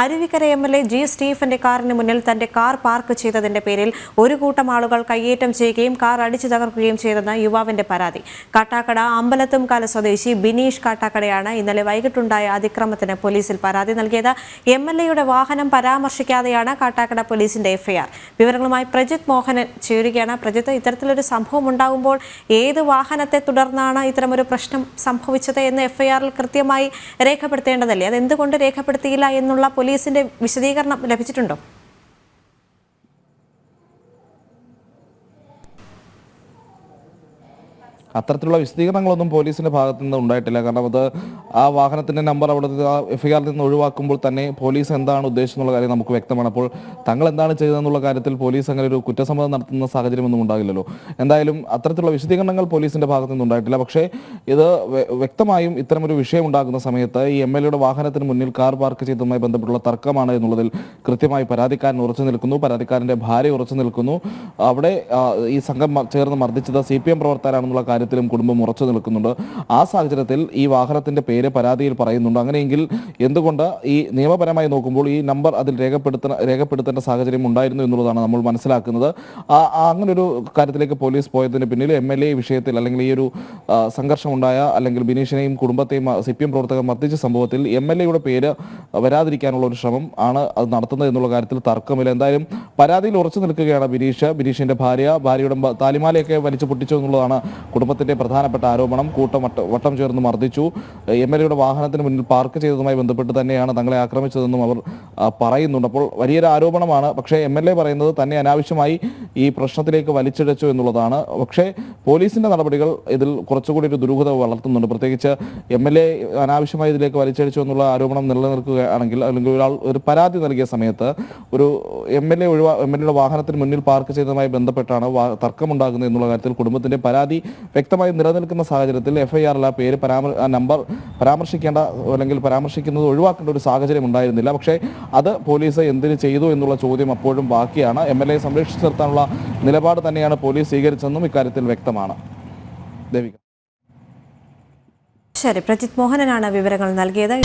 Aruvikkara M L A G സ്റ്റീഫന്റെ കാറിന് മുന്നിൽ തന്റെ കാർ പാർക്ക് ചെയ്തതിന്റെ പേരിൽ ഒരു കൂട്ടം ആളുകൾ കയ്യേറ്റം ചെയ്യുകയും കാർ അടിച്ചു തകർക്കുകയും ചെയ്തെന്ന് യുവാവിന്റെ പരാതി. കാട്ടാക്കട അമ്പലത്തുംകാല സ്വദേശി ബിനീഷ് കാട്ടാക്കടയാണ് ഇന്നലെ വൈകിട്ടുണ്ടായ അതിക്രമത്തിന് പോലീസിൽ പരാതി നൽകിയത്. എം എൽ എയുടെ വാഹനം പരാമർശിക്കാതെയാണ് കാട്ടാക്കട പോലീസിന്റെ എഫ്ഐആർ വിവരങ്ങളുമായി പ്രജിത് മോഹനൻ ചേരുകയാണ്. പ്രജിത്ത് ഇത്തരത്തിലൊരു സംഭവം ഉണ്ടാകുമ്പോൾ ഏത് വാഹനത്തെ തുടർന്നാണ് ഇത്തരമൊരു പ്രശ്നം സംഭവിച്ചത് എന്ന് എഫ്ഐആറിൽ കൃത്യമായി രേഖപ്പെടുത്തേണ്ടതല്ലേ? അത് എന്തുകൊണ്ട് രേഖപ്പെടുത്തിയില്ല എന്നുള്ള പോലീസിന്റെ വിശദീകരണം ലഭിച്ചിട്ടുണ്ടോ? അത്തരത്തിലുള്ള വിശദീകരണങ്ങളൊന്നും പോലീസിന്റെ ഭാഗത്തു നിന്ന് ഉണ്ടായിട്ടില്ല. കാരണം അത് ആ വാഹനത്തിന്റെ നമ്പർ അവിടെ എഫ് ഐ ആറിൽ നിന്ന് ഒഴിവാക്കുമ്പോൾ തന്നെ പോലീസ് എന്താണ് ഉദ്ദേശിച്ചെന്നുള്ള കാര്യം നമുക്ക് വ്യക്തമാണ്. അപ്പോൾ തങ്ങൾ എന്താണ് ചെയ്തതെന്നുള്ള കാര്യത്തിൽ പോലീസ് അങ്ങനെ ഒരു കുറ്റസമ്മതം നടത്തുന്ന സാഹചര്യമൊന്നും ഉണ്ടാകില്ലല്ലോ. എന്തായാലും അത്തരത്തിലുള്ള വിശദീകരണങ്ങൾ പോലീസിന്റെ ഭാഗത്തു നിന്ന് ഉണ്ടായിട്ടില്ല. പക്ഷേ ഇത് വ്യ- വ്യക്തമായും ഇത്തരമൊരു വിഷയം ഉണ്ടാകുന്ന സമയത്ത് ഈ എം എൽ എയുടെ വാഹനത്തിന് മുന്നിൽ കാർ പാർക്ക് ചെയ്തതുമായി ബന്ധപ്പെട്ടുള്ള തർക്കമാണ് എന്നുള്ളതിൽ കൃത്യമായി പരാതിക്കാരൻ ഉറച്ചു നിൽക്കുന്നു. പരാതിക്കാരന്റെ ഭാര്യ ഉറച്ചു നിൽക്കുന്നു. അവിടെ ഈ സംഘം ചേർന്ന് മർദ്ദിച്ചത് സി പി എം പ്രവർത്തകരാണെന്നുള്ള കാര്യത്തിലും കുടുംബം ഉറച്ചു നിൽക്കുന്നുണ്ട്. ആ സാഹചര്യത്തിൽ ഈ വാഹനത്തിന്റെ പേര് പരാതിയിൽ പറയുന്നുണ്ട്. അങ്ങനെയെങ്കിൽ എന്തുകൊണ്ട് ഈ നിയമപരമായി നോക്കുമ്പോൾ ഈ നമ്പർ അതിൽ രേഖപ്പെടുത്തുന്ന രേഖപ്പെടുത്തേണ്ട സാഹചര്യം ഉണ്ടായിരുന്നു എന്നുള്ളതാണ് നമ്മൾ മനസ്സിലാക്കുന്നത്. അങ്ങനെ ഒരു കാര്യത്തിലേക്ക് പോലീസ് പോയതിന് പിന്നിൽ എം എൽ എ വിഷയത്തിൽ അല്ലെങ്കിൽ ഈ ഒരു സംഘർഷമുണ്ടായ അല്ലെങ്കിൽ ബിനീഷിനെയും കുടുംബത്തെയും സി പി എം പ്രവർത്തകർ മർദ്ദിച്ച സംഭവത്തിൽ എം എൽ എയുടെ പേര് വരാതിരിക്കാനുള്ള ഒരു ശ്രമം ആണ് അത് നടത്തുന്നത് എന്നുള്ള കാര്യത്തിൽ തർക്കമില്ല. എന്തായാലും പരാതിയിൽ ഉറച്ചു നിൽക്കുകയാണ് ബിനീഷ്. ബിനീഷിന്റെ ഭാര്യ ഭാര്യയുടെ താലിമാലയൊക്കെ വലിച്ചു പൊട്ടിച്ചു എന്നുള്ളതാണ് കുടുംബത്തിന്റെ പ്രധാനപ്പെട്ട ആരോപണം കൂട്ടം വട്ടം ചേർന്ന് മർദ്ദിച്ചു. എം എൽ എയുടെ വാഹനത്തിന് മുന്നിൽ പാർക്ക് ചെയ്തതുമായി ബന്ധപ്പെട്ട് തന്നെയാണ് തങ്ങളെ ആക്രമിച്ചതെന്നും അവർ പറയുന്നുണ്ട്. അപ്പോൾ വലിയൊരു ആരോപണമാണ്. പക്ഷേ എം എൽ എ പറയുന്നത് തന്നെ അനാവശ്യമായി ഈ പ്രശ്നത്തിലേക്ക് വലിച്ചിഴച്ചു എന്നുള്ളതാണ്. പക്ഷേ പോലീസിന്റെ നടപടികൾ ഇതിൽ കുറച്ചുകൂടി ഒരു ദുരൂഹത വളർത്തുന്നുണ്ട്. പ്രത്യേകിച്ച് എം എൽ എ അനാവശ്യമായി ഇതിലേക്ക് വലിച്ചഴിച്ചു എന്നുള്ള ആരോപണം നിലനിൽക്കുകയാണെങ്കിൽ അല്ലെങ്കിൽ ഒരാൾ ഒരു പരാതി നൽകിയ സമയത്ത് ഒരു എം എൽ എ ഒഴിവാ എം എൽ എയുടെ വാഹനത്തിന് മുന്നിൽ പാർക്ക് ചെയ്തതുമായി ബന്ധപ്പെട്ടാണ് തർക്കമുണ്ടാകുന്നത് എന്നുള്ള കാര്യത്തിൽ കുടുംബത്തിന്റെ പരാതി വ്യക്തമായി നിലനിൽക്കുന്ന സാഹചര്യത്തിൽ എഫ് ഐ ആറിൽ ആ പേര് പരാമർ നമ്പർ പരാമർശിക്കേണ്ട അല്ലെങ്കിൽ പരാമർശിക്കുന്നത് ഒഴിവാക്കേണ്ട ഒരു സാഹചര്യം ഉണ്ടായിരുന്നില്ല. പക്ഷേ അത് പോലീസ് എന്തിന് ചെയ്തു എന്നുള്ള ചോദ്യം അപ്പോഴും ബാക്കിയാണ്. എം എൽ എ സംരക്ഷിച്ചു നിർത്താനുള്ള നിലപാട് തന്നെയാണ് പോലീസ് സ്വീകരിച്ചതെന്നും ഇക്കാര്യത്തിൽ വ്യക്തമാണ്. ദേവിക. ശരി പ്രജിത് മോഹനനാണ് വിവരങ്ങൾ നൽകിയത്.